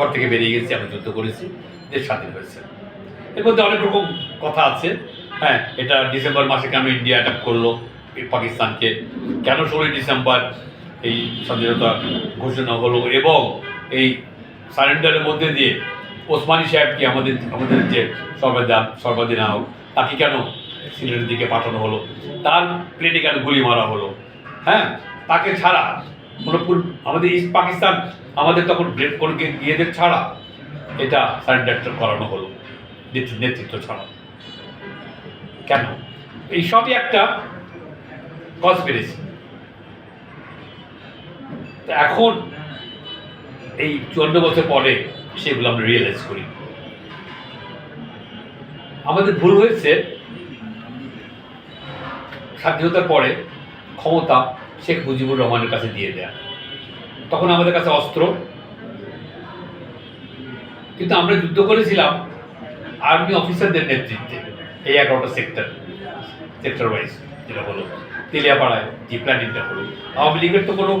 ঘর থেকে বেরিয়ে গেছি, আমি যুদ্ধ করেছি, দেশ স্বাধীন হয়েছে। এর মধ্যে অনেক রকম কথা আছে। হ্যাঁ এটা ডিসেম্বর মাসে কেন ইন্ডিয়া অ্যাটাক করল পাকিস্তানকে, কেন ষোলোই ডিসেম্বর এই স্বাধীনতা ঘোষণা হলো, এবং এই সারেন্ডারের মধ্যে দিয়ে ওসমানী সাহেবকে আমাদের আমাদের যে সর্বাধিনায়ক সর্বাধিনায়ক, তাকে কেন সিলেটের দিকে পাঠানো হলো? তার প্লেনে কেন গুলি মারা হলো? হ্যাঁ তাকে ছাড়া কোনো আমাদের ইস্ট পাকিস্তান আমাদের তখন ব্রেক করে গিয়েদের ছাড়া এটা সারেন্ডারটা করানো হলো নেতৃত্ব ছাড়া। কেন? এই সবই একটা কনস্পিরেসি এখন এই চুয়ান্ন বছর পরে সেগুলো আমরা রিয়েলাইজ করি। আমাদের ভুল হয়েছে। স্বাধীনতার পরে ক্ষমতা শেখ মুজিবুর রহমানের কাছে দিয়ে দেয়া। তখন আমাদের কাছে অস্ত্র। কিন্তু আমরা যুদ্ধ করেছিলাম আর্মি অফিসারদের নেতৃত্বে, এই এগারোটা সেক্টর সেক্টর ওয়াইজ যেটা হলো তেলিয়াপাড়ায় যে প্ল্যানিংটা হলো। আওয়ামী লীগের তো কোনো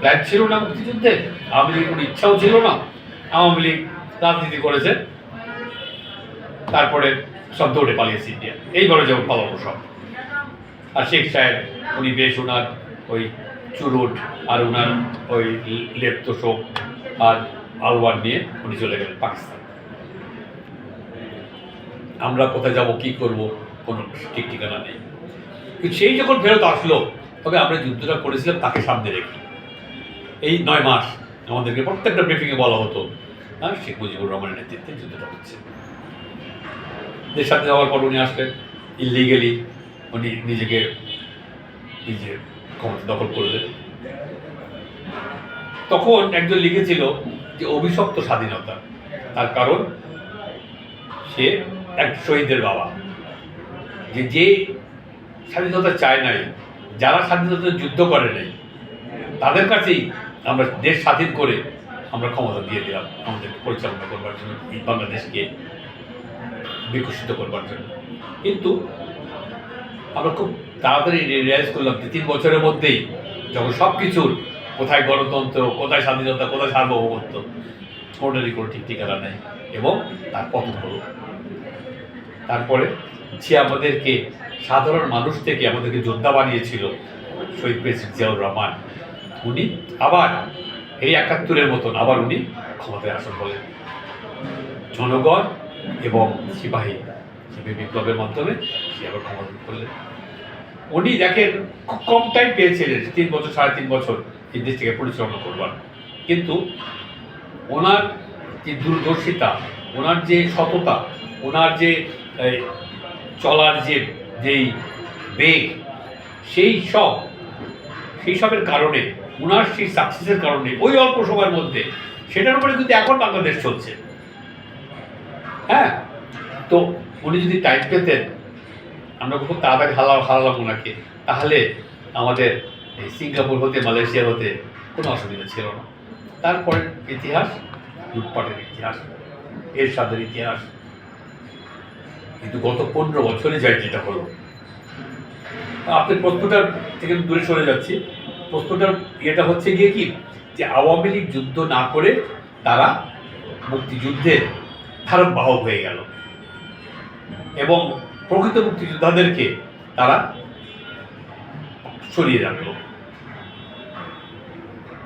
প্ল্যান ছিল না মুক্তিযুদ্ধে, আওয়ামী লীগের কোনো ইচ্ছাও ছিল না। আওয়ামী লীগ রাজনীতি করেছে, তারপরে সব দৌড়ে পালিয়েছে ইন্ডিয়া। এইবারে যেমন পালাবো সব আর শেখ সাহেব, উনি বেশ ওনার ওই চুরুট আর ওনার ওই লেপ তোষক আর আলওয়ার নিয়ে উনি চলে গেলেন পাকিস্তান। আমরা কোথায় যাব, কি করব, কোনো ঠিক ঠিকানা নেই। সেই যখন ফেরত আসলো, তবে আমরা যুদ্ধটা করেছিলাম তাকে সামনে রেখে। এই নয় মাস আমাদেরকে প্রত্যেকটা ব্রিফিংয়ে বলা হতো হ্যাঁ শেখ মুজিবুর রহমানের নেতৃত্বে যুদ্ধটা হচ্ছে। দেশ সাথে যাওয়ার পর উনি আসলেন ইলিগেলি উনি নিজেকে নিজে ক্ষমতা দখল করলেন তখন একজন লিখেছিল যে, অভিশপ্ত স্বাধীনতা। তার কারণ, সে এক শহীদের বাবা। যে যে স্বাধীনতা চায় নাই, যারা স্বাধীনতার যুদ্ধ করে নাই, তাদের কাছেই আমরা দেশ স্বাধীন করে আমরা ক্ষমতা দিয়ে দিলাম আমাদের পরিচালনা করবার জন্য বাংলাদেশকে বিকশিত করবার জন্য। কিন্তু আমরা খুব তাড়াতাড়ি রিয়ালাইজ করলাম যে তিন বছরের মধ্যেই যখন সব কিছুর কোথায় গণতন্ত্র, কোথায় স্বাধীনতা, কোথায় সার্বভৌমত্ব কোনোটারই কোনো ঠিক ঠিকানা নেই, এবং তার পতন হলো তারপরে যে আমাদেরকে সাধারণ মানুষ থেকে আমাদেরকে যোদ্ধা বানিয়েছিল শহীদ প্রেসিডেন্ট জিয়াউর রহমান, উনি আবার এই একাত্তরের মতন আবার উনি ক্ষমতায় আসন বলেন। জনগণ এবং সিপাহী। বিপ্লবের মাধ্যমে, সে আবার ক্ষমতা করলেন। উনি দেখেন খুব কম টাইম পেয়েছিলেন, তিন বছর, সাড়ে তিন বছর, এই দেশটিকে পরিচালনা করবার। কিন্তু ওনার যে দূরদর্শিতা, ওনার যে সততা, ওনার যে চলার যে, যেই বেগ, সেই সব, সেই সবের কারণে, ওনার সেই সাকসেসের কারণে, ওই অল্প সময়ের মধ্যে, সেটার উপরে কিন্তু এখন বাংলাদেশ চলছে। হ্যাঁ? তো উনি যদি টাইম পেতেন, আমরা খুব তাড়াতাড়ি হালা হারালাম ওনাকে তাহলে আমাদের সিঙ্গাপুর হতে, মালয়েশিয়া হতে কোনো অসুবিধা ছিল না। তারপরে ইতিহাস, লুটপাটের ইতিহাস, এরশাদের ইতিহাস। কিন্তু গত পনেরো বছরে যাই যেটা হলো আপনার প্রশ্নটার থেকে দূরে সরে যাচ্ছি। প্রশ্নটার ইয়েটা হচ্ছে গিয়ে কি? যে আওয়ামী লীগ যুদ্ধ না করে তারা মুক্তিযুদ্ধের ধারক বাহক হয়ে গেল। এবং প্রকৃত মুক্তিযোদ্ধাদেরকে তারা সরিয়ে রাখল।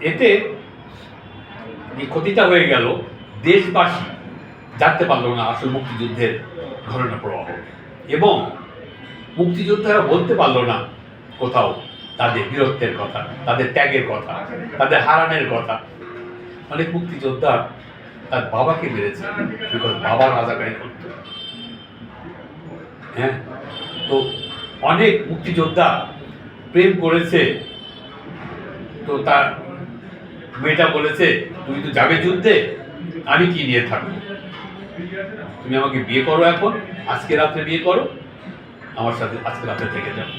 এতে এই ক্ষতিটা হয়ে গেল দেশবাসী জানতে পারল না আসল মুক্তিযুদ্ধের ঘটনা প্রবাহ। এবং মুক্তিযোদ্ধারা বলতে পারল না কোথাও তাদের বীরত্বের কথা, তাদের ত্যাগের কথা, তাদের হারানের কথা। অনেক মুক্তিযোদ্ধা তার বাবাকে মেরেছে বিকজ বাবা রাজাকারী করত। হ্যাঁ? তো অনেক মুক্তিযোদ্ধা প্রেম করেছে। তো তার মেয়েটা বলেছে, তুমি তো যাবে যুদ্ধে, আমি কি নিয়ে থাকব? তুমি আমাকে বিয়ে করো এখন, আজকে রাত্রে বিয়ে করো, আমার সাথে আজকে রাতে থেকে যাও।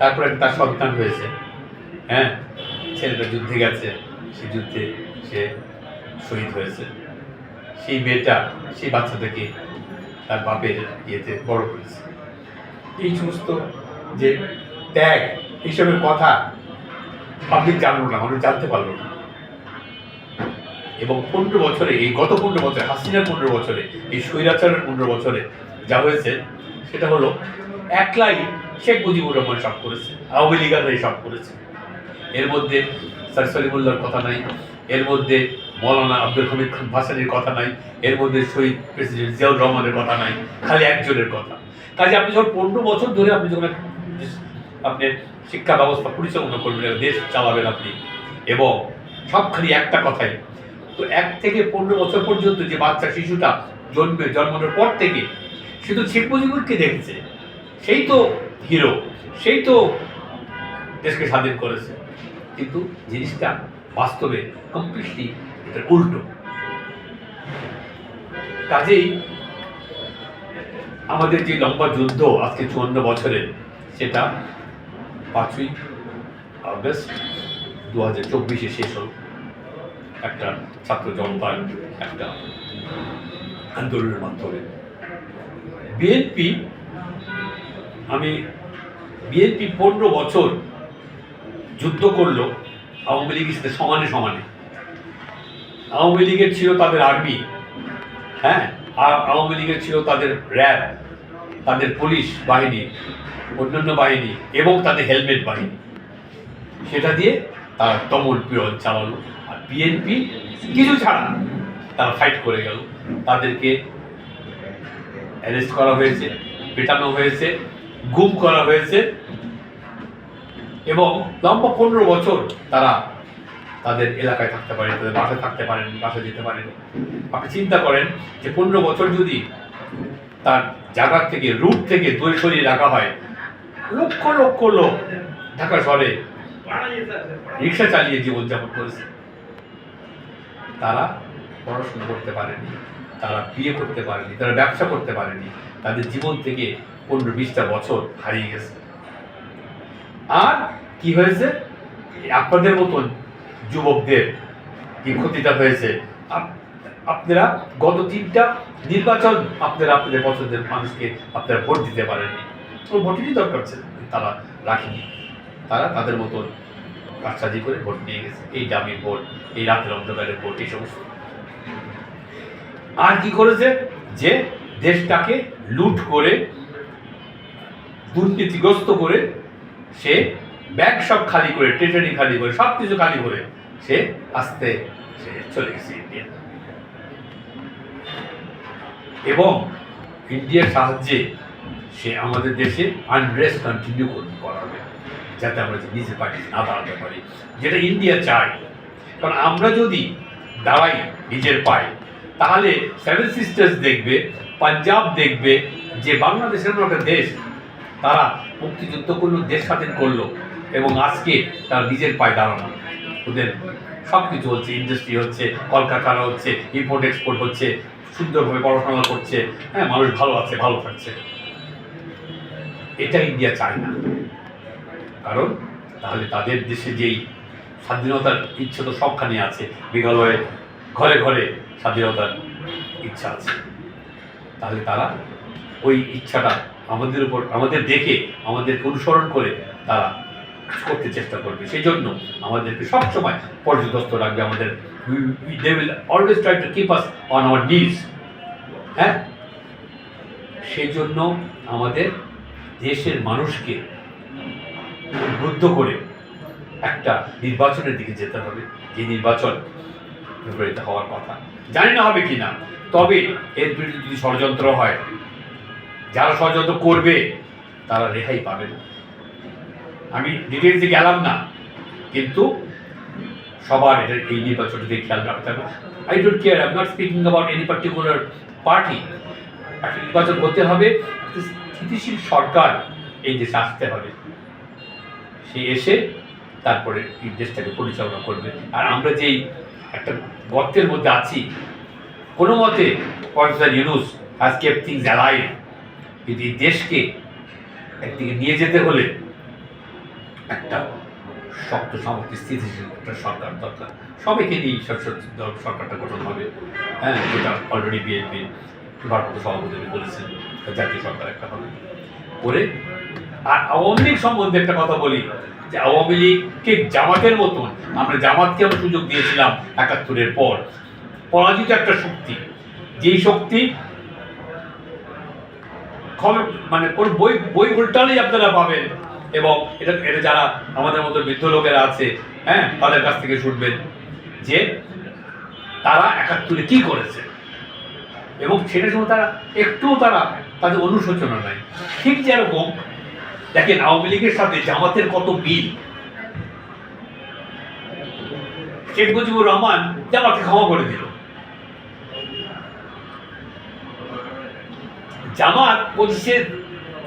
তারপরে তার সন্তান হয়েছে হ্যাঁ ছেলেটা যুদ্ধে গেছে, সে যুদ্ধে সে শহীদ হয়েছে। সেই মেয়েটা, সেই বাচ্চাটাকে তার বাপের ইয়েতে বড় করেছে। এই সমস্ত যে ত্যাগ, এইসবের কথা পাবলিক জানলো না, মানুষ জানতে পারল না। এবং পনেরো বছরে, এই গত পনেরো বছরে, হাসিনার পনেরো বছরে, এই স্বৈরাচারের পনেরো বছরে যা হয়েছে, সেটা হলো একলাই শেখ মুজিবুর রহমান সব করেছে, আওয়ামী লীগাররাই সব করেছে। এর মধ্যে স্যার সলিমুল্লাহর কথা নাই এর মধ্যে মৌলানা আব্দুল হামিদ খান ভাসানির কথা নাই, এর মধ্যে শহীদ প্রেসিডেন্ট জিয়াউর রহমানের কথা নাই, খালি একজনের কথা। কাজে আপনি যখন পনেরো বছর ধরে আপনি যখন আপনি শিক্ষা ব্যবস্থা পরিচালনা করবেন দেশ চালাবেন আপনি, এবং সব খালি একটা কথাই। তো এক থেকে পনেরো বছর পর্যন্ত যে বাচ্চা, শিশুটা জন্মে, জন্মানোর পর থেকে সে তো শেখ মুজিবুরকে দেখেছে। সেই তো হিরো, সেই তো দেশকে স্বাধীন করেছে। কিন্তু জিনিসটা বাস্তবে কমপ্লিটলি এটা উল্টো। কাজেই আমাদের যে লম্বা যুদ্ধ আজকে চুয়ান্ন বছরের সেটা পাঁচই আগস্ট দু হাজার চব্বিশে শেষ হল। একটা ছাত্র জনতার একটা আন্দোলনের মাধ্যমে। বিএনপি আমি বিএনপি পনেরো বছর যুদ্ধ করল। আওয়ামী লীগের সাথে সমানে সমানে। আওয়ামী লীগের ছিল তাদের আর্মি হ্যাঁ? আওয়ামী লীগের ছিল তাদের র্যাব, তাদের পুলিশ বাহিনী, অন্যান্য বাহিনী এবং তাদের হেলমেট বাহিনী। সেটা দিয়ে তারা দমন পীড়ন চালালো, আর বিএনপি কিছু ছাড়া তারা ফাইট করে গেল। তাদেরকে অ্যারেস্ট করা হয়েছে, পেটানো হয়েছে, গুম করা হয়েছে এবং লম্বা পনেরো বছর তারা তাদের এলাকায় থাকতে পারেন, তাদের বাসায় থাকতে পারেন, বাসায় যেতে পারেন। আপনি চিন্তা করেন যে পনেরো বছর যদি তার জায়গার থেকে, রুট থেকে দূরে সরিয়ে রাখা হয়, লক্ষ লক্ষ লোক ঢাকা শহরে রিক্সা চালিয়ে জীবনযাপন করেছে। তারা পড়াশোনা করতে পারেনি, তারা বিয়ে করতে পারেনি, তারা ব্যবসা করতে পারেনি, তাদের জীবন থেকে পনেরো বিশটা বছর হারিয়ে গেছে। আর কি হয়েছে? আপনাদের মতন যুবকদের কি ক্ষতিটা হয়েছে? আপনারা গত তিনটা নির্বাচন আপনারা আপনাদের পছন্দের মানুষকে আপনারা ভোট দিতে পারেননি। তো ভোটেরই দরকার ছিল তারা রাখেনি। তারা তাদের মতন কাজসাজি করে ভোট নিয়ে গেছে। এই দামি ভোট, এই রাতের অন্ধকারের ভোট, এই সমস্ত। আর কি করেছে? যে দেশটাকে লুট করে, দুর্নীতিগ্রস্ত করে সে ব্যাগ সব খালি করে ট্রেটারি খালি করে সব কিছু খালি করে সে আস্তে সে চলে গেছে ইন্ডিয়া। এবং ইন্ডিয়ার সাহায্যে সে আমাদের দেশে আনরেস্ট কন্টিনিউ করাবে, যাতে আমরা নিজে পার্টি না দাঁড়াতে পারি, যেটা ইন্ডিয়া চায়। কারণ আমরা যদি দাঁড়াই নিজের পায়ে, তাহলে সেভেন সিস্টার্স দেখবে, পাঞ্জাব দেখবে, যে বাংলাদেশের একটা দেশ তারা মুক্তিযুদ্ধ করল, দেশ স্বাধীন করল এবং আজকে তারা নিজের পায়ে দাঁড়ানো। ওদের সব কিছু হচ্ছে ইন্ডাস্ট্রি হচ্ছে, কলকারখানা হচ্ছে ইম্পোর্ট এক্সপোর্ট হচ্ছে, সুন্দরভাবে পড়াশোনা করছে হ্যাঁ মানুষ ভালো আছে, ভালো থাকছে। এটা ইন্ডিয়া চায় না। কারণ তাহলে তাদের দেশে যেই স্বাধীনতার ইচ্ছা তো সবখানে আছে, মেঘালয়ে ঘরে ঘরে স্বাধীনতার ইচ্ছা আছে। তাহলে তারা ওই ইচ্ছাটা আমাদের উপর, আমাদের দেখে, আমাদেরকে অনুসরণ করে তারা করতে চেষ্টা করবে। সেই জন্য আমাদেরকে সবসময় পর্যদস্ত রাখবে। আমাদের always try to keep us on our নিজ হ্যাঁ? সেই জন্য আমাদের দেশের মানুষকে উদ্বুদ্ধ করে একটা নির্বাচনের দিকে যেতে হবে। যে নির্বাচন ফেব্রুয়ারিতে হওয়ার কথা। জানি না হবে কি না তবে এর বিরুদ্ধে যদি ষড়যন্ত্র হয় যারা ষড়যন্ত্র করবে, তারা রেহাই পাবে না। আমি ডিটেলসে গেলাম না, কিন্তু সবার এটা এই নির্বাচনটিতে খেয়াল রাখতে হবে। I don't care I not speaking about any particular party একটা নির্বাচন হতে হবে স্থিতিশীল সরকার এই দেশে আসতে হবে। সে এসে তারপরে এই দেশটাকে পরিচালনা করবে। আর আমরা যেই একটা গর্তের মধ্যে আছি, কোনো মতে professor Yunus has kept things alive এই দেশকে একদিকে নিয়ে যেতে হলে একটা শক্ত সামর্থ্য স্থিতিশীল একটা সরকার দরকার। সবাইকে নিয়েই সর- সর- সরকারটা গঠন হবে। হ্যাঁ যেটা অলরেডি বিএনপি ভারপ্রাপ্ত সভাপতি বলেছেন জাতীয় সরকার একটা হবে। করে আর আওয়ামী লীগ সম্বন্ধে একটা কথা বলি, যে আওয়ামী লীগকে জামাতের মতন, আমরা জামাতকে আমরা সুযোগ দিয়েছিলাম একাত্তরের পর। পরাজিত একটা শক্তি, যেই শক্তি মানে কোন বই বই উল্টালেই আপনারা পাবেন। এবং এটা এটা যারা আমাদের মতো বৃদ্ধ লোকেরা আছে হ্যাঁ তাদের কাছ থেকে শুনবেন যে তারা একাত্তরে কি করেছে। এবং সেটা সময় তারা, একটুও তারা তাদের অনুশোচনা নাই। ঠিক যেরকম, দেখেন আওয়ামী লীগের সাথে জামাতের কত বিল শেখ মুজিবুর রহমান জামাতকে ক্ষমা করে দিল। জামাত পঁচিশে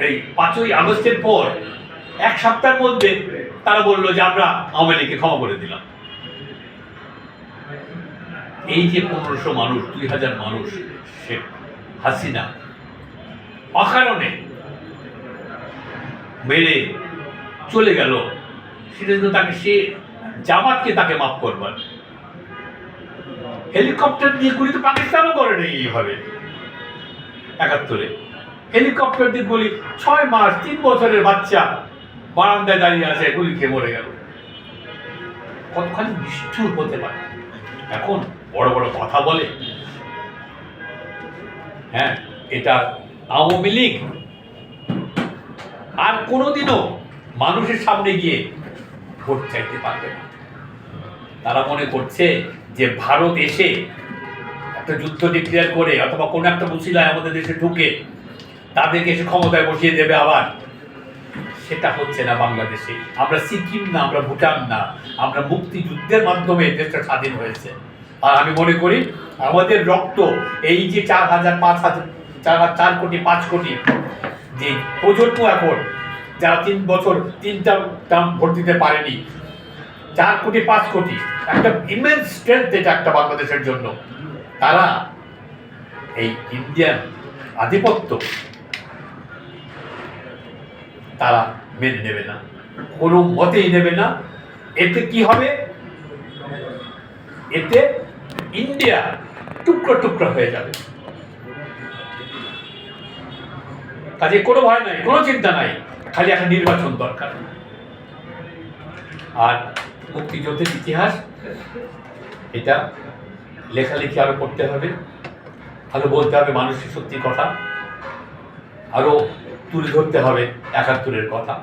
এই পাঁচই আগস্টের পর এক সপ্তাহের মধ্যে তারা বলল যে আমরা আওয়ামী লীগকে ক্ষমা করে দিলাম। এই যে পনেরোশো মানুষ, দুই হাজার মানুষ শেখ হাসিনা, অকারণে মেরে চলে গেল। সেটা জন্য তাকে, সে জামাতকে তাকে মাফ করবার। হেলিকপ্টার দিয়ে গুলি তো পাকিস্তানও করে নেই এইভাবে। একাত্তরে। হেলিকপ্টার দিয়ে গুলি, ছয় মাস, তিন বছরের বাচ্চা বারান্দায় দাঁড়িয়ে আছে, গুলি খেয়ে মরে গেল। কতখানি নিষ্ঠুর হতে পারে। এখন বড় বড় কথা বলে হ্যাঁ এটা আওয়ামী লীগ। আর কোনোদিনও মানুষের সামনে গিয়ে ভোট চাইতে পারবে না। তারা মনে করছে যে ভারত এসে একটা যুদ্ধ ডিক্লেয়ার করে অথবা কোনো একটা মুসিলায় আমাদের দেশে ঢুকে তাদেরকে এসে ক্ষমতায় বসিয়ে দেবে আবার। সেটা হচ্ছে না বাংলাদেশে। আমরা সিকিম না, আমরা ভুটান না, আমরা মুক্তিযুদ্ধের মাধ্যমে দেশটা স্বাধীন হয়েছে। আর আমি মনে করি আমাদের রক্ত, এই যে চার হাজার পাঁচ হাজার, চার চার কোটি, পাঁচ কোটি, যে প্রজন্ম এখন, যারা তিন বছর তিনটা টার্ম ভোট দিতে পারেনি, চার কোটি, পাঁচ কোটি, একটা ইমেন্স স্ট্রেংথ এটা একটা বাংলাদেশের জন্য। তারা এই ইন্ডিয়ান আধিপত্য তারা মেনে নেবে না। কোনো মতেই নেবে না। এতে কি হবে? এতে ইন্ডিয়া টুকরো টুকরো হয়ে যাবে। কাজে কোনো ভয় নাই, কোনো চিন্তা নাই। খালি একটা নির্বাচন দরকার। আর মুক্তিযুদ্ধের ইতিহাস, এটা লেখালেখি আরও করতে হবে, আরও বলতে হবে মানুষের সত্যি কথা আরও তুলে ধরতে হবে একাত্তরের কথা।